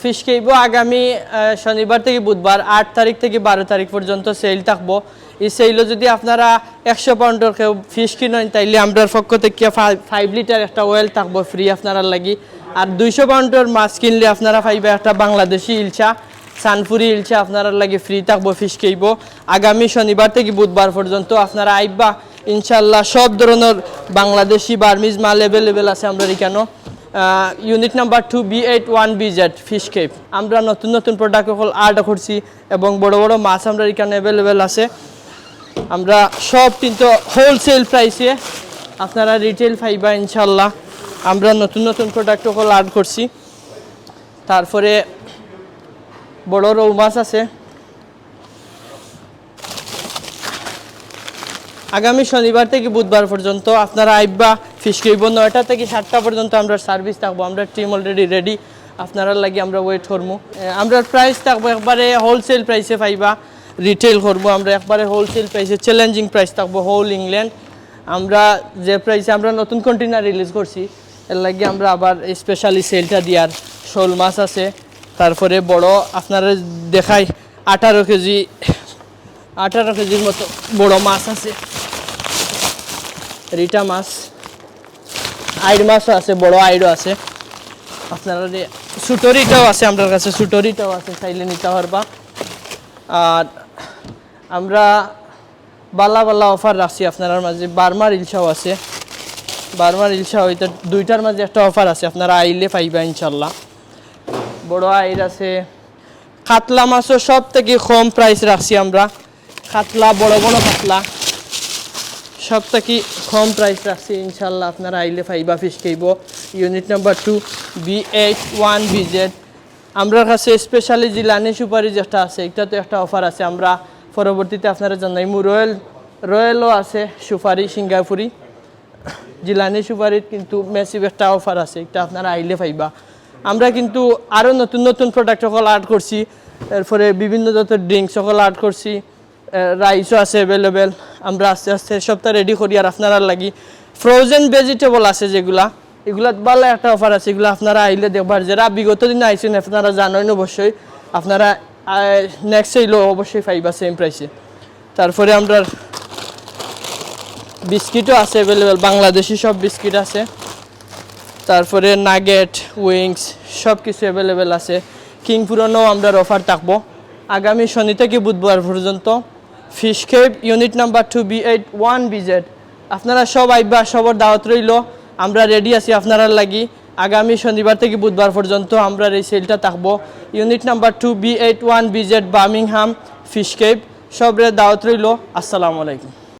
Fish কেইব আগামী শনিবার থেকে বুধবার, আট তারিখ থেকে বারো তারিখ পর্যন্ত সেল থাকব। এই সেলও যদি আপনারা একশো পাউন্ডের কেউ ফিশ কিনেন, তাইলে আমরার পক্ষ থেকে ফাইভ লিটার একটা ওয়েল থাকব ফ্রি আপনারা লাগি। আর দুইশো পাউন্ডের মাছ কিনলে আপনারা পাইবে একটা বাংলাদেশি ইলচা সানপুরি ইলচা আপনারা লাগে ফ্রি থাকব ফিশ কেইব আগামী শনিবার থেকে বুধবার পর্যন্ত আপনারা আইবা ইনশাল্লাহ সব ধরনের বাংলাদেশি বার্মিজ মাল অ্যাভেলেবেল আছে আমরা এখানে unit number two B eight one B Z fish cape আমরা নতুন নতুন প্রোডাক্ট সকল আর্ট করছি এবং বড় বড় মাছ আমরা এখানে অ্যাভেলেবেল আছে। আমরা সব কিন্তু হোলসেল প্রাইসে আপনারা রিটেল পাইবা ইনশাল্লাহ আমরা নতুন নতুন প্রোডাক্ট সকল আর্ট করছি। তারপরে বড় রৌ মাছ আছে। আগামী শনিবার থেকে বুধবার পর্যন্ত আপনারা আইবা ফিশ করব নয়টা থেকে সাতটা পর্যন্ত আমরা সার্ভিস থাকব। আমরা টিম অলরেডি রেডি আপনারা লাগি আমরা ওয়েট করব আমরা প্রাইস থাকব একবারে হোলসেল প্রাইসে পাইবা। রিটেল করব আমরা একবারে হোলসেল প্রাইসে চ্যালেঞ্জিং প্রাইস থাকব হোল ইংল্যান্ড আমরা যে প্রাইসে আমরা নতুন কন্টেনার রিলিজ করছি, এর লাগে আমরা আবার স্পেশালি সেলটা দিয়ার। শোল মাছ আছে। তারপরে বড় আপনারা দেখাই, আঠারো কেজি, আঠারো কেজির মতো বড় মাছ আছে। রিটা মাছ। আইড মাছও আছে, বড় আইডও আছে। আপনারা সুটরিটাও আছে আমার কাছে সুটরিটাও আছে, চাইলে নিতে পারবা। আর আমরা বালা বালা অফার রাখছি আপনার মাঝে। বার্মার ইলশাও আছে। বার্মার ইলশাও এটা দুইটার মাঝে একটা অফার আছে, আপনারা আইলে পাইবা ইনশাল্লাহ বড় আইড আছে। কাতলা মাছও সব থেকে কম প্রাইস রাখছি আমরা। কাতলা, বড় বড় কাতলা। সব কি কম প্রাইস রাখছি ইনশাল্লাহ আপনারা আইলে ফাইবা ফিশ খাইব। Unit number two B eight one B Z আমরা কাছে স্পেশালি জিলানি সুপারি যেটা আছে, এটাতে একটা অফার আছে, আমরা পরবর্তীতে আপনারা জানাইমু। রয়্যাল রয়্যালও আছে সুপারি, সিঙ্গাপুরি। জিলানি সুপারির কিন্তু মেসিভ একটা অফার আছে, এটা আপনারা আইলে পাইবা। আমরা কিন্তু আরও নতুন নতুন প্রোডাক্ট সকল আর্ট করছি। এরপরে বিভিন্ন ধরনের ড্রিঙ্কস সকল আর্ট করছি। রাইসও আছে অ্যাভেলেবেল আমরা আস্তে আস্তে সবটা রেডি করি আর আপনারা লাগি ফ্রোজেন ভেজিটেবল আছে যেগুলা এগুলা ভালো একটা অফার আছে, এগুলো আপনারা আইলে দেখবার যারা বিগত দিন আইসেন আপনারা জানেন অবশ্যই, আপনারা নেক্সট এলো অবশ্যই পাইবা সেম প্রাইসে তারপরে আমরা বিস্কিটও আছে অ্যাভেলেবেল বাংলাদেশি সব বিস্কিট আছে। তারপরে নাগেট, উইংস সব কিছু অ্যাভেলেবেল আছে। কিং পুরনো আমরা অফার থাকব। আগামী শনি থেকে বুধবার পর্যন্ত। Fish cape unit number two B eight one B Z আপনারা সব আইবা সবার দাওয়াত রইল। আমরা রেডি আছি আপনারা লাগি। আগামী শনিবার থেকে বুধবার পর্যন্ত আমরা এই সেলটা থাকব। Unit number two B eight one B Z Birmingham fish cape সবরে দাওয়াত রইল। আসসালামু আলাইকুম।